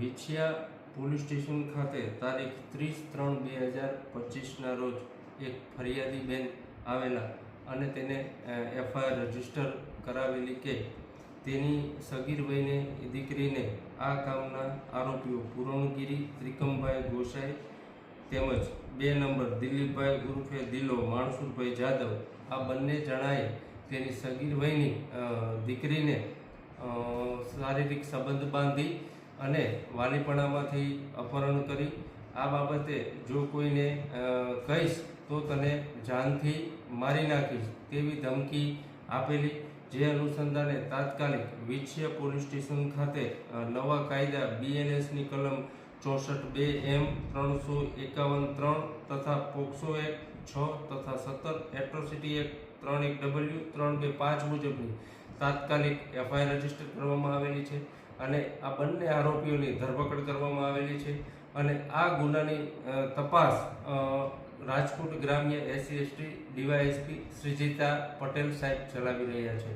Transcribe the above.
Vinchhiya police station ખાતે તારીખ ત્રીસ ત્રણ બે હજાર પચીસના રોજ એક ફરિયાદી બેન આવેલા અને તેને એફઆઈઆર રજિસ્ટર કરાવેલી કે તેની સગીર વયને દીકરીને આ કામના આરોપીઓ પૂરણગીરી, ત્રિકમભાઈ ગોસાઈ તેમજ બે નંબર દિલીપભાઈ ઉર્ફે દિલો માણસુરભાઈ જાદવ આ બંને જણાએ તેની સગીર વયની દીકરીને શારીરિક સંબંધ બાંધી અને વાલીપણામાંથી અપહરણ કરી. આ બાબતે જો કોઈને કહીશ તો તને જાનથી મારી નાખીશ તેવી ધમકી આપેલી. જે અનુસંધાને તાત્કાલિક વિછીય પોલીસ સ્ટેશન ખાતે નવા કાયદા બીએનએસની કલમ ચોસઠ બે એમ ત્રણસો એકાવન ત્રણ તથા પોક્સો એક છ તથા સત્તર એટ્રોસિટી એક ત્રણ એક ડબલ્યુ ત્રણ બે પાંચ મુજબની તાત્કાલિક એફઆઈઆર રજિસ્ટર કરવામાં આવેલી છે અને આ બંને આરોપીઓની ધરપકડ કરવામાં આવેલી છે અને આ ગુનાની તપાસ રાજકોટ ગ્રામ્ય SC ST DySP Shrijita Patel સાહેબ ચલાવી રહ્યા છે.